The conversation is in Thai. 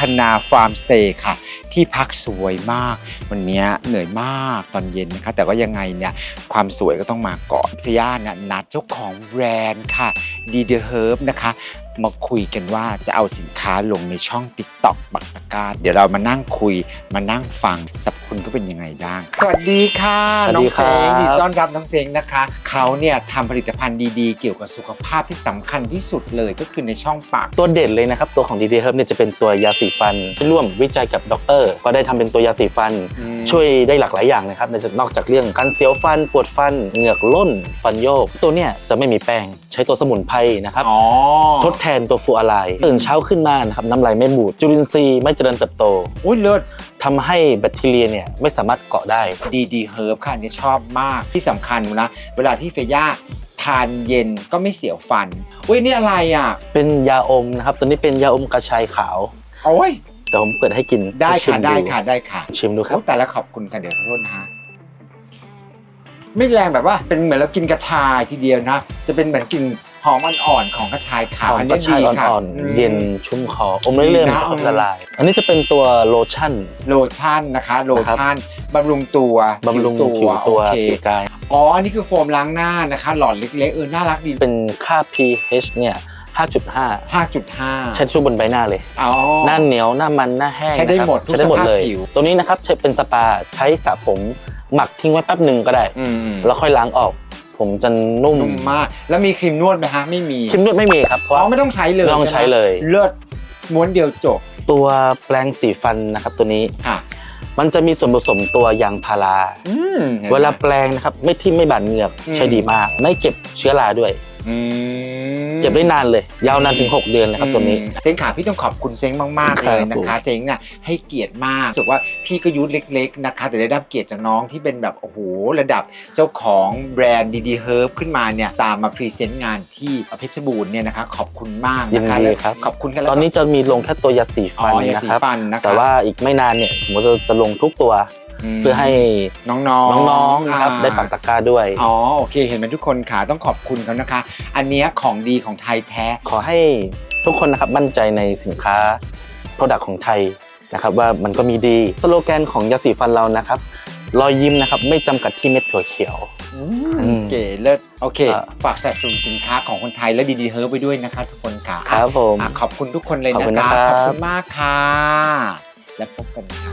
คณาฟาร์มสเตย์ค่ะ ที่พักสวยมาก วันนี้เหนื่อยมากตอนเย็นนะคะ แต่ว่ายังไงเนี่ยความสวยก็ต้องมาก่อนพี่ย่าเนี่ยนัดเจ้าของแบรนด์ค่ะดีเดอเฮิร์บนะคะมาคุยกันว่าจะเอาสินค้าลงในช่อง TikTok บักตะกร้าเดี๋ยวเรามานั่งคุยมานั่งฟังสรรพคุณก็เป็นยังไงบ้างสวัสดีค่ะสวัสน้อดีงคเซรับงยินดีต้อนรับน้องเซงนะคะ เขาเนี่ยทำผลิตภัณฑ์ดีๆ เกี่ยวกับสุขภาพที่สำคัญที่สุดเลยก็คือในช่องปากตัวเด่นเลยนะครับ ตัวของ DD Herb เนี่ยจะเป็นตัวยาสีฟันที่ร่วมวิจัยกับด็อกเตอร์ก็ได้ทำเป็นตัวยาสีฟันอืมช่วยได้หลากหลายอย่างนะครับในนอกจากเรื่องการเสียวฟันปวดฟันเหงือกล่นฟันโยก ตัวเนี้ยจะไม่มีแป้งใช้ตัวสมุนไพรนะครับอ๋อทดแทนตัวฟูอารายตื่นเช้าขึ้นมานะครับน้ำลายไม่บูดจุลินทรีย์ไม่เจริญเติบโตอุ้ยเลิศทำให้แบคทีเรียเนี่ยไม่สามารถเกาะได้ดีดีเฮิร์บค่ะอันนี่ชอบมากที่สำคัญนะเวลาที่เฟย่าทานเย็นก็ไม่เสียวฟันอุ้ยนี่อะไรอะ เป็นยาอมนะครับ ตัวนี้เป็นยาอมกระชายขาวโอ้ย เดี๋ยวผมเปิดให้กินได้ชิค่ะมได้ค่ะได้ค่ะ ชิมดูครับโอ้แต่ละขอบคุณค่ะเดี๋ยวขอโทษนะฮะไม่แรงแบบว่าเป็นเหมือนเรากินกระชายทีเดียวนะ จะเป็นเหมือนกลิ่นหอมอ่อนๆของกระชายขาวหอมอันกนี้ระชายดีค่ะอ่อนมๆเย็นชุ่มคออมเรื่อยๆดีมันนะจะอืมละลาย อันนี้จะเป็นตัวโลชั่น โลชั่นนะคะ โลชั่นบำรุงตัวบำรุงผิวตัวโอเคผิวกายอ๋ออันนี้คือโฟมล้างหน้านะคะ หลอดเล็กๆเออน่ารักดีเป็นค่า pH เนี่ย 5.5 5.5 ใช้ทั่วบนใบหน้าเลย อ๋อ หน้าเหนียวหน้ามันหน้าแห้งใช้ได้นะครับหมดทุกใช้ได้หมดสภาพเลย ผิว ตัวนี้นะครับใช้เป็นสปาใช้สระผมหมักทิ้งไว้แป๊บหนึ่งก็ได้ อืมแล้วค่อยล้างออก ผมจะนุ่มนุ่มมาก แล้วมีครีมนวดไหมฮะ ไม่มีครีมนวดไม่มีครับเพราะ อ๋อไม่ต้องใช้เลยไม่ต้องใช้เลย ช่ไหมเลิศม้วนเดียวจบตัวแปรงสีฟันนะครับตัวนี้ค่ะ มันจะมีส่วนผสมตัวยางพารา อืมห็นไหม เวลาแปรงนะครับไม่ทิ่มไม่บาดเหงือกอืม ใช้ดีมาก ไม่เก็บเชื้อราด้วย อืม เก็บได้นานเลย ยาวนานถึง 6 เดือนนะครับตัวนี้อืมเซ้งขาพี่ต้องขอบคุณเซ้งมากๆเลยนะคะเซ้งน่ะให้เกียรติมากรู้สึกว่าพี่ก็ยุทธเล็ก ๆนะคะ แต่ได้รับเกียรติจากน้องที่เป็นแบบโอ้โหระดับเจ้าของแบรนด์ดีๆเฮิร์บขึ้นมาเนี่ยตามมาพรีเซนต์งานที่เพชรบูรณ์เนี่ยนะคะขอบคุณมากยินะนคะดีและครับ ขอบคุณกันแล้ว ตอนนี้จะมีลงแค่ตัวยาสีอ๋ฟันอยานะสีครับ ฟันนะคะแต่ว่าอีกไม่นานเนี่ยผมจะจะลงทุกตัวม เพื่อให้น้องๆน้องๆนะครับอ่าได้ปักตะกร้าด้วยอ๋อโอเค เห็นไหมทุกคนค่ะต้องขอบคุณเขานะคะ อันเนี้ยของดีของไทยแท้ ขอให้ทุกคนนะครับมั่นใจในสินค้า Product ของไทยนะครับว่ามันก็มีดีสโลแกนของยาสีฟันเรานะครับรอยยิ้มนะครับไม่จำกัดที่เม็ดถั่วเขียว อืมเก๋เลิศโอเค อ่าฝากสนับสนุนสินค้าของคนไทยและดีๆเฮิร์บไปด้วยนะคะ ทุกคนค่ะครับผม อะขอบคุณทุกคนเลยขอบนะคุณคะนะครับขอบคุณมากค่ะ และพบกันค่ะ